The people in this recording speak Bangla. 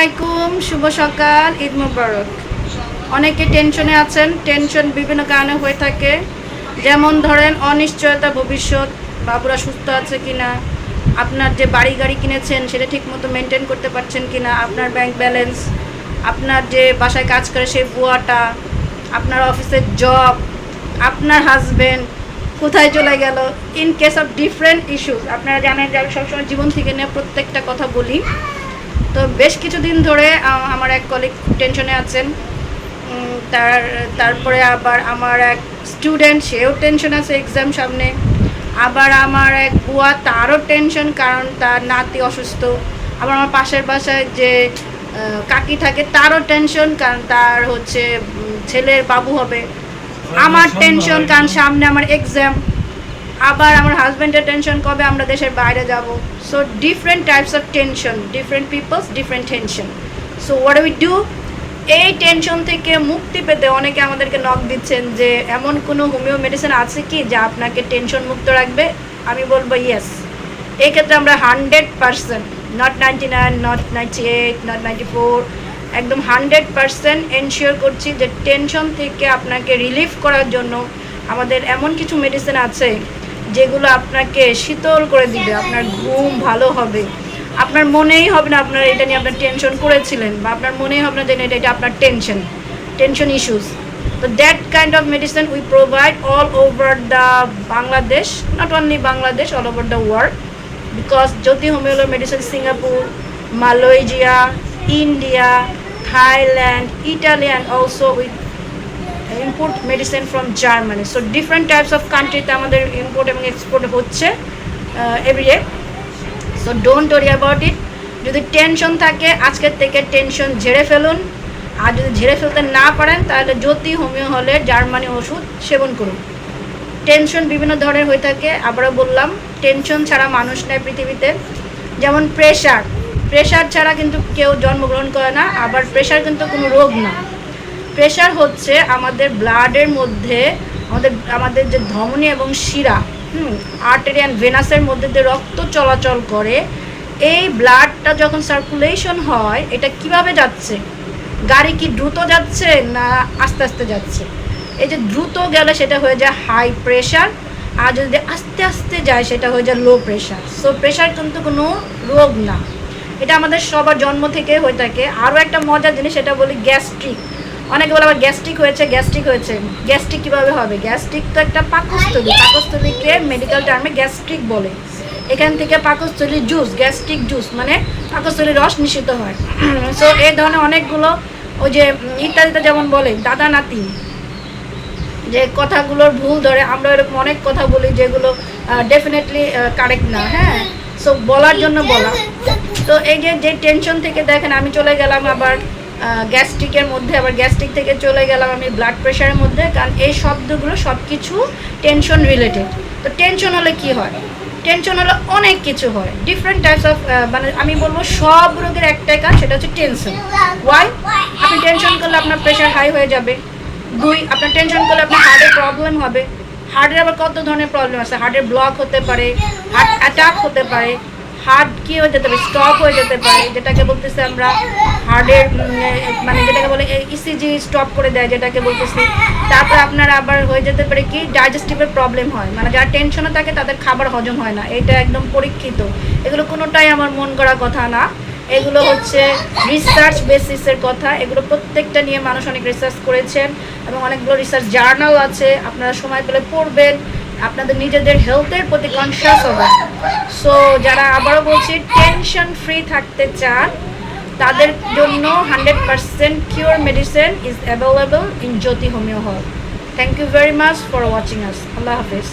আসসালামাইকুম শুভ সকাল, ঈদ মুবারক। অনেকে টেনশনে আছেন, টেনশন বিভিন্ন কারণে হয়ে থাকে। যেমন ধরেন, অনিশ্চয়তা ভবিষ্যৎ, বাবুরা সুস্থ আছে কিনা, আপনার যে বাড়ি গাড়ি কিনেছেন, সেটা ঠিকমতো মেনটেন করতে পারছেন কিনা, আপনার ব্যাংক ব্যালেন্স আপনার যে বাসায় কাজ করে সেই বুয়াটা, আপনার অফিসের জব আপনার হাজবেন্ড কোথায় চলে গেল? In case of different issues আপনারা জানেন যে আমি সবসময় জীবন থেকে নিয়ে প্রত্যেকটা কথা বলি। তো বেশ কিছুদিন ধরে আমার এক কলিগ টেনশনে আছেন। তার তারপরে আবার আমার এক স্টুডেন্ট সেও টেনশন আছে এক্সাম সামনে। আবার আমার এক বুয়া তারও টেনশন কারণ তার নাতি অসুস্থ। আবার আমার পাশের বাসায় যে কাকি থাকে তারও টেনশন কারণ তার হচ্ছে ছেলের বাবু হবে। আমার টেনশন কারণ সামনে আমার এক্সাম আবার আমার হাজব্যান্ডের টেনশন কবে আমরা দেশের বাইরে যাব? So different types of tension different peoples different tension so what we do এই টেনশন থেকে মুক্তি পেতে অনেকে আমাদেরকে নক দিচ্ছেন যে, এমন কোনো হোমিও মেডিসিন আছে কি যা আপনাকে টেনশন মুক্ত রাখবে? আমি বলব ইয়েস এই ক্ষেত্রে আমরা hundred percent not ninety nine not ninety eight not ninety four একদম হান্ড্রেড পারসেন্ট এনশিওর করছি যে টেনশন থেকে আপনাকে রিলিফ করার জন্য আমাদের এমন কিছু মেডিসিন আছে যেগুলো আপনাকে শীতল করে দিবে, আপনার ঘুম ভালো হবে। আপনার মনেই হবে না আপনার এটা নিয়ে আপনার টেনশন করেছিলেন বা আপনার মনেই হবে না যে এটা এটা আপনার টেনশন টেনশন ইস্যুস তো that kind of medicine we provide all over the Bangladesh not only Bangladesh all over the world because Jyoti homeo hall medicine Singapore Malaysia India Thailand Italy and also with import medicine from Germany so different types of কান্ট্রিতে আমাদের ইম্পোর্ট এবং এক্সপোর্ট হচ্ছে every day so don't worry about it যদি টেনশন থাকে, আজকের থেকে টেনশন ঝেড়ে ফেলুন। আর যদি ঝেড়ে ফেলতে না পারেন, তাহলে জ্যোতি হোমিও হলে জার্মানি ওষুধ সেবন করুন। টেনশন বিভিন্ন ধরনের হয়ে থাকে, আবারও বললাম টেনশন ছাড়া মানুষ নেয় পৃথিবীতে। যেমন প্রেশার প্রেশার ছাড়া কিন্তু কেউ জন্মগ্রহণ করে না, আবার প্রেশার কিন্তু কোনো রোগ না। প্রেশার হচ্ছে আমাদের ব্লাডের মধ্যে, আমাদের আমাদের যে ধমনী এবং শিরা, হুম আর্টারি অ্যান্ড ভেনাসের মধ্যে যে রক্ত চলাচল করে, এই ব্লাডটা যখন সার্কুলেশন হয়, এটা কীভাবে যাচ্ছে? গাড়ি কি দ্রুত যাচ্ছে না আস্তে আস্তে যাচ্ছে? এই যে দ্রুত গেলে সেটা হয়ে যায় হাই প্রেশার আর যদি আস্তে আস্তে যায় সেটা হয়ে যায় লো প্রেশার সো প্রেশার কিন্তু কোনো রোগ না। এটা আমাদের সবার জন্ম থেকে হয়ে থাকে। আরও একটা মজার জিনিস, সেটা বলি গ্যাস্ট্রিক অনেকে বলে আবার গ্যাস্ট্রিক হয়েছে গ্যাস্ট্রিক হয়েছে। গ্যাস্ট্রিক কীভাবে হবে? গ্যাস্ট্রিক তো একটা পাকস্থলী। পাকস্থলীকে মেডিকেল টার্মে গ্যাস্ট্রিক বলে। এখান থেকে পাকস্থলী জুস গ্যাস্ট্রিক জুস মানে পাকস্থলীর রস নিষিদ্ধ হয়। সো এই ধরনের অনেকগুলো ওই যে ইত্যাদিতে যেমন বলে দাদা নাতি যে কথাগুলোর ভুল ধরে আমরা এরকম অনেক কথা বলি যেগুলো ডেফিনেটলি কারেক্ট না হ্যাঁ? সো বলার জন্য বলা। তো এই যে যে টেনশন থেকে দেখেন, আমি চলে গেলাম আবার গ্যাস্ট্রিকের মধ্যে, আবার গ্যাস্ট্রিক থেকে চলে গেলাম আমি ব্লাড প্রেশারের মধ্যে, কারণ এই শব্দগুলো সব কিছু টেনশন রিলেটেড তো টেনশন হলে কি হয়? টেনশন হলে অনেক কিছু হয়। ডিফারেন্ট টাইপস অফ মানে আমি বলব সব রোগের একটাই কাজ, সেটা হচ্ছে টেনশন ওয়াই আপনি টেনশন করলে আপনার প্রেশার হাই হয়ে যাবে। দুই, আপনার টেনশন করলে আপনার হার্টের প্রবলেম হবে। হার্টের আবার কত ধরনের প্রবলেম আছে? হার্টের ব্লক হতে পারে হার্ট অ্যাটাক হতে পারে হার্ট কি হয়ে যেতে পারে স্টপ হয়ে যেতে পারে, যেটাকে বলতেছি আমরা হার্টের মানে যেটাকে বলে ইসিজি স্টপ করে দেয়, যেটাকে বলতেছি। তারপর আপনার আবার হয়ে যেতে পারে কি ডাইজেস্টিভের প্রবলেম হয়। মানে যারা টেনশনে থাকে, তাদের খাবার হজম হয় না। এটা একদম পরীক্ষিত। এগুলো কোনোটাই আমার মন করা কথা না। এগুলো হচ্ছে রিসার্চ বেসিসের কথা। এগুলো প্রত্যেকটা নিয়ে মানুষ অনেক রিসার্চ করেছেন এবং অনেকগুলো রিসার্চ জার্নাল আছে। আপনারা সময় পেলে পড়বেন। আপনাদের নিজেদের হেলথের প্রতি কনসিয়াস হবেন। সো যারা আবারও বলছি টেনশন ফ্রি থাকতে চান, তাদের জন্য hundred percent cure medicine is available in Jyoti homeo hall thank you very much for watching us Allah Hafiz.